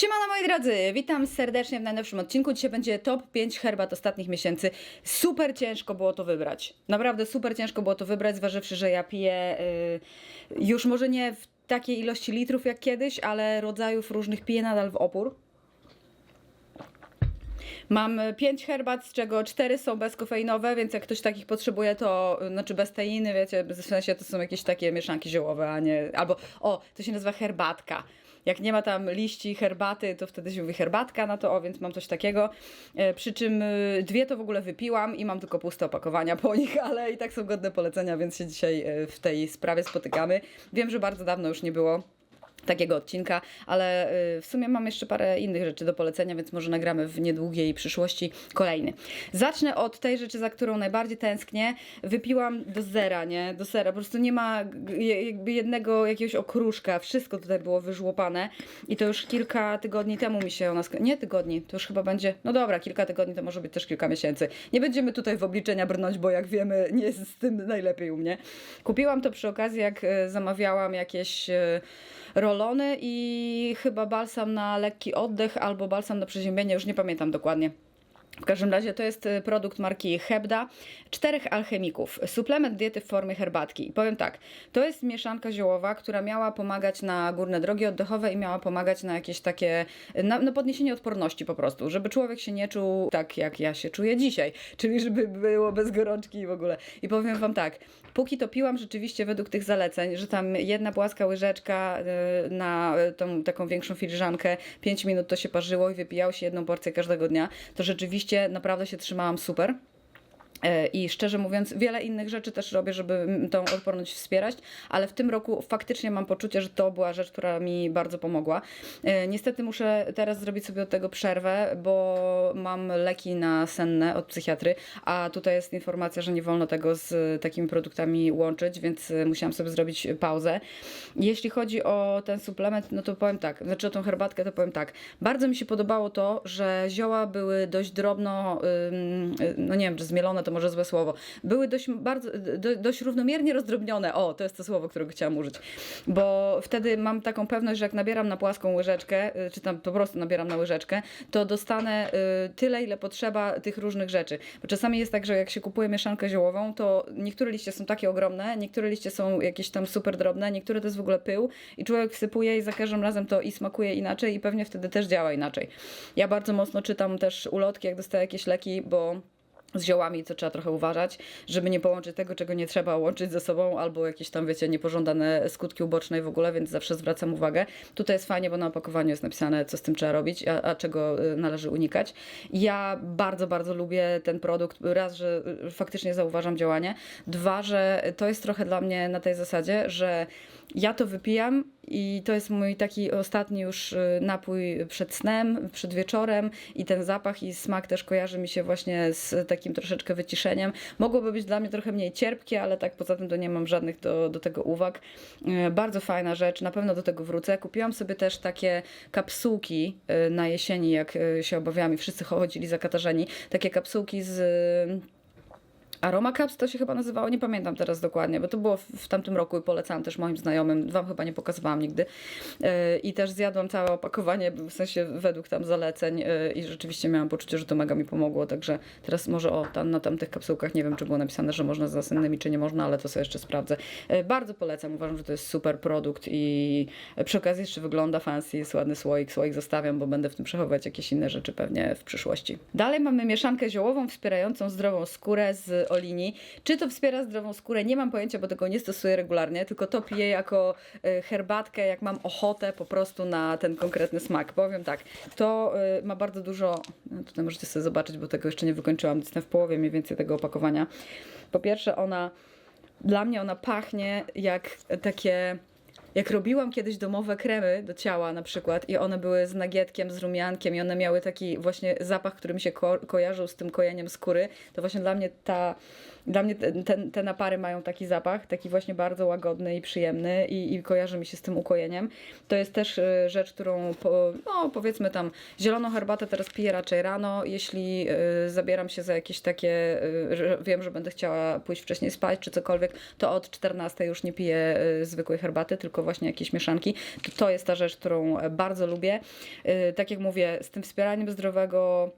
Siemano moi drodzy, witam serdecznie w najnowszym odcinku. Dzisiaj będzie top 5 herbat ostatnich miesięcy. Super ciężko było to wybrać. Naprawdę super ciężko było to wybrać, zważywszy, że ja piję y, już może nie w takiej ilości litrów jak kiedyś, ale rodzajów różnych piję nadal w opór. Mam 5 herbat, z czego 4 są bezkofeinowe, więc jak ktoś takich potrzebuje, to znaczy bez teiny, wiecie, w sensie to są jakieś takie mieszanki ziołowe, a nie. Albo o, to się nazywa herbatka. Jak nie ma tam liści herbaty, to wtedy się mówi herbatka na to, o, więc mam coś takiego. E, przy czym y, dwie to w ogóle wypiłam i mam tylko puste opakowania po nich, ale i tak są godne polecenia, więc się dzisiaj e, w tej sprawie spotykamy. Wiem, że bardzo dawno już nie było takiego odcinka, ale y, w sumie mam jeszcze parę innych rzeczy do polecenia, więc może nagramy w niedługiej przyszłości kolejny. Zacznę od tej rzeczy, za którą najbardziej tęsknię. Wypiłam do zera, nie? Do zera. Po prostu nie ma jakby jednego jakiegoś okruszka. Wszystko tutaj było wyżłopane i to już kilka tygodni temu mi się ona... Nie tygodni, to już chyba będzie... No dobra, kilka tygodni to może być też kilka miesięcy. Nie będziemy tutaj w obliczenia brnąć, bo jak wiemy, nie jest z tym najlepiej u mnie. Kupiłam to przy okazji, jak e, zamawiałam jakieś e, rolony i chyba balsam na lekki oddech albo balsam na przeziębienie, już nie pamiętam dokładnie. W każdym razie to jest y, produkt marki Hebda, czterech alchemików, suplement diety w formie herbatki. Powiem tak, to jest mieszanka ziołowa, która miała pomagać na górne drogi oddechowe i miała pomagać na jakieś takie, na, na podniesienie odporności po prostu, żeby człowiek się nie czuł tak, jak ja się czuję dzisiaj, czyli żeby było bez gorączki i w ogóle. I powiem wam tak, póki to piłam rzeczywiście według tych zaleceń, że tam jedna płaska łyżeczka y, na y, tą taką większą filiżankę, 5 minut to się parzyło i wypijało się jedną porcję każdego dnia, to rzeczywiście naprawdę się trzymałam super. E, I szczerze mówiąc, wiele innych rzeczy też robię, żeby tą odporność wspierać, ale w tym roku faktycznie mam poczucie, że to była rzecz, która mi bardzo pomogła. E, Niestety muszę teraz zrobić sobie od tego przerwę, bo mam leki na senne od psychiatry, a tutaj jest informacja, że nie wolno tego z takimi produktami łączyć, więc e, musiałam sobie zrobić pauzę. Jeśli chodzi o ten suplement, no to powiem tak, znaczy o tą herbatkę, to powiem tak. Bardzo mi się podobało to, że zioła były dość drobno, y, no nie wiem, czy zmielone to może złe słowo, były dość, bardzo, do, dość równomiernie rozdrobnione. O, to jest to słowo, którego chciałam użyć. Bo wtedy mam taką pewność, że jak nabieram na płaską łyżeczkę, y, czy tam po prostu nabieram na łyżeczkę, to dostanę y, tyle, ile potrzeba tych różnych rzeczy. Bo czasami jest tak, że jak się kupuje mieszankę ziołową, to niektóre liście są takie ogromne, niektóre liście są jakieś tam super drobne, niektóre to jest w ogóle pył i człowiek wsypuje i za każdym razem to i smakuje inaczej i pewnie wtedy też działa inaczej. Ja bardzo mocno czytam też ulotki, jak dostaję jakieś leki, bo z ziołami, to trzeba trochę uważać, żeby nie połączyć tego, czego nie trzeba łączyć ze sobą, albo jakieś tam, wiecie, niepożądane skutki uboczne i w ogóle, więc zawsze zwracam uwagę. Tutaj jest fajnie, bo na opakowaniu jest napisane, co z tym trzeba robić, a, a czego y, należy unikać. Ja bardzo, bardzo lubię ten produkt. Raz, że y, faktycznie zauważam działanie. Dwa, że to jest trochę dla mnie na tej zasadzie, że ja to wypijam i to jest mój taki ostatni już y, napój przed snem, przed wieczorem i ten zapach i smak też kojarzy mi się właśnie z takim troszeczkę wyciszeniem. Mogłoby być dla mnie trochę mniej cierpkie, ale tak poza tym to nie mam żadnych do, do tego uwag. Y, Bardzo fajna rzecz, na pewno do tego wrócę. Kupiłam sobie też takie kapsułki y, na jesieni, jak się obawiałam i wszyscy chodzili zakatarzeni. Takie kapsułki z Aroma Cups to się chyba nazywało, nie pamiętam teraz dokładnie, bo to było w, tamtym roku i polecałam też moim znajomym, wam chyba nie pokazywałam nigdy. Yy, I też zjadłam całe opakowanie, w sensie według tam zaleceń yy, i rzeczywiście miałam poczucie, że to mega mi pomogło, także teraz może o, tam na tamtych kapsułkach, nie wiem czy było napisane, że można z nasennymi, czy nie można, ale to sobie jeszcze sprawdzę. Yy, bardzo polecam, uważam, że to jest super produkt i przy okazji jeszcze wygląda fancy, jest ładny słoik, słoik zostawiam, bo będę w tym przechowywać jakieś inne rzeczy pewnie w przyszłości. Dalej mamy mieszankę ziołową wspierającą zdrową skórę z Olini. Czy to wspiera zdrową skórę? Nie mam pojęcia, bo tego nie stosuję regularnie, tylko to piję jako e, herbatkę, jak mam ochotę po prostu na ten konkretny smak. Powiem tak, to e, ma bardzo dużo, no tutaj możecie sobie zobaczyć, bo tego jeszcze nie wykończyłam, jestem w połowie mniej więcej tego opakowania. Po pierwsze ona, dla mnie ona pachnie jak takie jak robiłam kiedyś domowe kremy do ciała na przykład i one były z nagietkiem, z rumiankiem i one miały taki właśnie zapach, który mi się ko- kojarzył z tym kojeniem skóry, to właśnie dla mnie ta Dla mnie te, te, napary mają taki zapach, taki właśnie bardzo łagodny i przyjemny i, i kojarzy mi się z tym ukojeniem. To jest też y, rzecz, którą po, no powiedzmy tam zieloną herbatę teraz piję raczej rano, jeśli y, zabieram się za jakieś takie, y, że wiem, że będę chciała pójść wcześniej spać czy cokolwiek, to od 14 już nie piję y, zwykłej herbaty, tylko właśnie jakieś mieszanki. To, to jest ta rzecz, którą bardzo lubię. Y, tak jak mówię, z tym wspieraniem zdrowego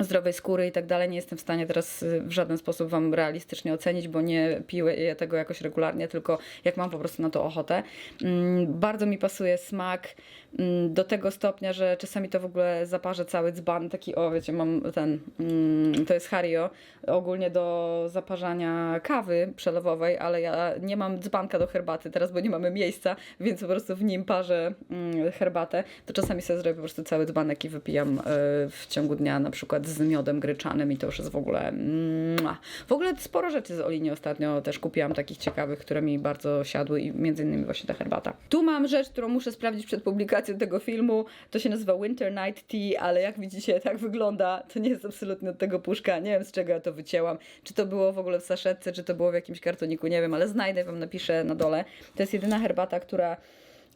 zdrowej skóry i tak dalej. Nie jestem w stanie teraz y, w żaden sposób Wam realistycznie ocenić, bo nie piję tego jakoś regularnie, tylko jak mam po prostu na to ochotę. Mm, Bardzo mi pasuje smak mm, do tego stopnia, że czasami to w ogóle zaparzę cały dzban, taki o, wiecie, mam ten, mm, to jest Hario, ogólnie do zaparzania kawy przelewowej, ale ja nie mam dzbanka do herbaty teraz, bo nie mamy miejsca, więc po prostu w nim parzę herbatę, to czasami sobie zrobię po prostu cały dzbanek i wypijam y, w ciągu dnia, na przykład z miodem gryczanym i to już jest w ogóle w ogóle sporo rzeczy z Olini ostatnio też kupiłam takich ciekawych, które mi bardzo siadły i między innymi właśnie ta herbata. Tu mam rzecz, którą muszę sprawdzić przed publikacją tego filmu, to się nazywa Winter Night Tea, ale jak widzicie tak wygląda, to nie jest absolutnie od tego puszka, nie wiem z czego ja to wycięłam, czy to było w ogóle w saszetce, czy to było w jakimś kartoniku, nie wiem, ale znajdę, wam napiszę na dole. To jest jedyna herbata, która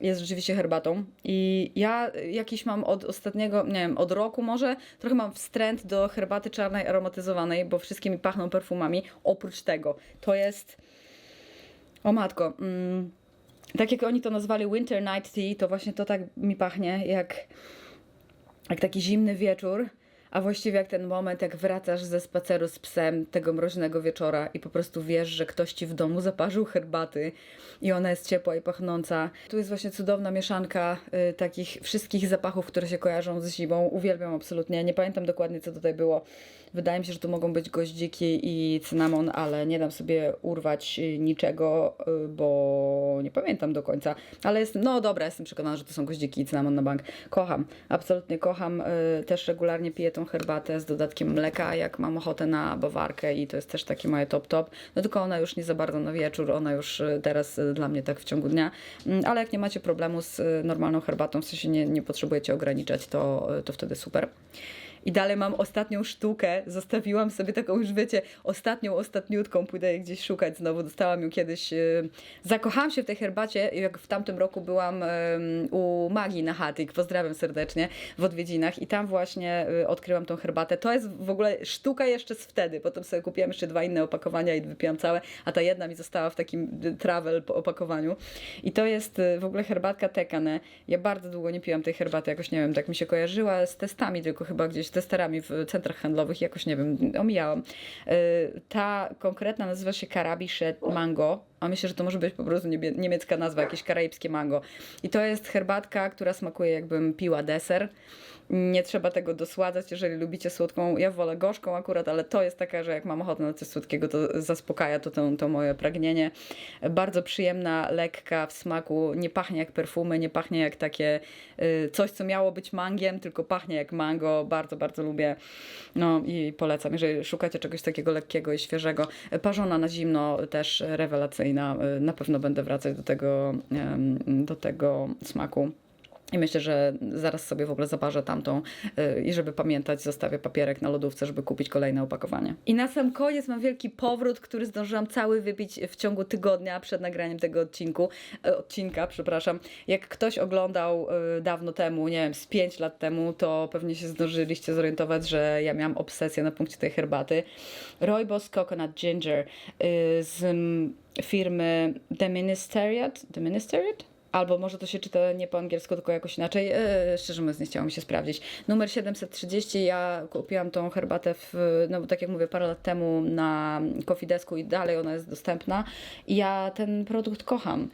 jest rzeczywiście herbatą. I ja jakiś mam od ostatniego, nie wiem, od roku może, trochę mam wstręt do herbaty czarnej aromatyzowanej, bo wszystkie mi pachną perfumami. Oprócz tego, to jest. O matko. Mm, tak jak oni to nazwali Winter Night Tea, to właśnie to tak mi pachnie, jak, jak taki zimny wieczór. A właściwie jak ten moment, jak wracasz ze spaceru z psem tego mroźnego wieczora i po prostu wiesz, że ktoś ci w domu zaparzył herbaty i ona jest ciepła i pachnąca. Tu jest właśnie cudowna mieszanka y, takich wszystkich zapachów, które się kojarzą z zimą. Uwielbiam absolutnie. Nie pamiętam dokładnie, co tutaj było. Wydaje mi się, że tu mogą być goździki i cynamon, ale nie dam sobie urwać y, niczego, y, bo nie pamiętam do końca. Ale jestem, no dobra, jestem przekonana, że to są goździki i cynamon na bank. Kocham, absolutnie kocham. y, Też regularnie piję tą herbatę z dodatkiem mleka, jak mam ochotę na bawarkę i to jest też takie moje top top. No tylko ona już nie za bardzo na wieczór, ona już teraz dla mnie tak w ciągu dnia. Mm, Ale jak nie macie problemu z normalną herbatą, w sensie nie, nie potrzebujecie ograniczać, to, to wtedy super. I dalej mam ostatnią sztukę. Zostawiłam sobie taką już, wiecie, ostatnią, ostatniutką. Pójdę jej gdzieś szukać znowu. Dostałam ją kiedyś. yy, Zakochałam się w tej herbacie, jak w tamtym roku byłam u Magii na Hatik. Pozdrawiam serdecznie w odwiedzinach. I tam właśnie y, odkryłam tą herbatę. To jest w ogóle sztuka jeszcze z wtedy. Potem sobie kupiłam jeszcze dwa inne opakowania i wypiłam całe, a ta jedna mi została w takim y, travel opakowaniu. I to jest y, w ogóle herbatka Tekane. Ja bardzo długo nie piłam tej herbaty, jakoś nie wiem, tak mi się kojarzyła z testami, tylko chyba gdzieś testerami w centrach handlowych, jakoś nie wiem, omijałam. Y, Ta konkretna nazywa się Karabisze Mango, a myślę, że to może być po prostu niemiecka nazwa, jakieś karaibskie mango. I to jest herbatka, która smakuje jakbym piła deser. Nie trzeba tego dosładzać, jeżeli lubicie słodką. Ja wolę gorzką akurat, ale to jest taka, że jak mam ochotę na coś słodkiego, to zaspokaja to, to, to moje pragnienie. Bardzo przyjemna, lekka w smaku, nie pachnie jak perfumy, nie pachnie jak takie y, coś, co miało być mangiem, tylko pachnie jak mango. Bardzo, bardzo lubię. No i polecam, jeżeli szukacie czegoś takiego lekkiego i świeżego. Parzona na zimno też rewelacyjna. Y, Na pewno będę wracać do tego, do tego smaku. I myślę, że zaraz sobie w ogóle zaparzę tamtą y, i żeby pamiętać, zostawię papierek na lodówce, żeby kupić kolejne opakowanie. I na sam koniec mam wielki powrót, który zdążyłam cały wypić w ciągu tygodnia przed nagraniem tego odcinku, e, odcinka, przepraszam. Jak ktoś oglądał y, dawno temu, nie wiem, z 5 lat temu, to pewnie się zdążyliście zorientować, że ja miałam obsesję na punkcie tej herbaty. Rooibos Coconut Ginger y, z mm, firmy The Ministeriat. The Ministeriat? Albo może to się czyta nie po angielsku, tylko jakoś inaczej. E, szczerze mówiąc, nie chciało mi się sprawdzić. Numer 730, ja kupiłam tą herbatę, w, no tak jak mówię, parę lat temu na Kofidesku i dalej ona jest dostępna. I ja ten produkt kocham.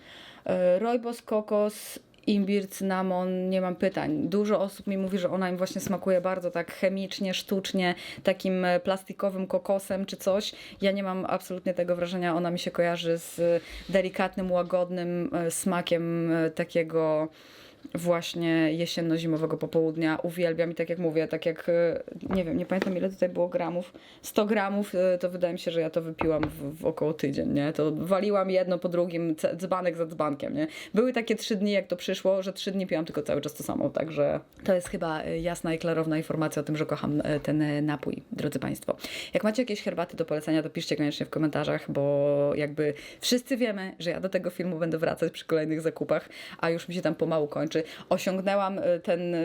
E, Rooibos, kokos, imbir, cynamon, nie mam pytań. Dużo osób mi mówi, że ona im właśnie smakuje bardzo tak chemicznie, sztucznie, takim e, plastikowym kokosem czy coś. Ja nie mam absolutnie tego wrażenia. Ona mi się kojarzy z delikatnym, łagodnym e, smakiem e, takiego właśnie jesienno-zimowego popołudnia. Uwielbiam i tak jak mówię, tak jak, e, nie wiem, nie pamiętam ile tutaj było gramów, 100 gramów, e, to wydaje mi się, że ja to wypiłam w, w około tydzień, nie? To waliłam jedno po drugim, dzbanek za dzbankiem, nie? Były takie trzy dni, jak to przyszło, że trzy dni piłam tylko cały czas to samo, także to jest chyba e, jasna i klarowna informacja o tym, że kocham ten napój, drodzy Państwo. Jak macie jakieś herbaty do polecenia, to piszcie koniecznie w komentarzach, bo jakby wszyscy wiemy, że ja do tego filmu będę wracać przy kolejnych zakupach, a już mi się tam pomału kończy. Osiągnęłam e, ten e,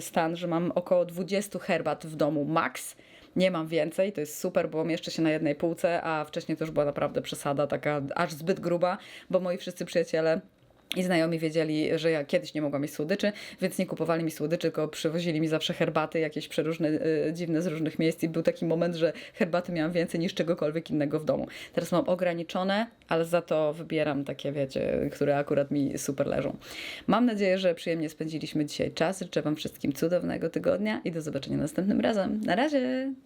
stan, że mam około 20 herbat w domu max. Nie mam więcej, to jest super, bo mieszczę się na jednej półce, a wcześniej to już była naprawdę przesada, taka aż zbyt gruba, bo moi wszyscy przyjaciele i znajomi wiedzieli, że ja kiedyś nie mogłam mieć słodyczy, więc nie kupowali mi słodyczy, tylko przywozili mi zawsze herbaty jakieś przeróżne, y, dziwne z różnych miejsc i był taki moment, że herbaty miałam więcej niż czegokolwiek innego w domu. Teraz mam ograniczone, ale za to wybieram takie, wiecie, które akurat mi super leżą. Mam nadzieję, że przyjemnie spędziliśmy dzisiaj czas. Życzę Wam wszystkim cudownego tygodnia i do zobaczenia następnym razem. Na razie!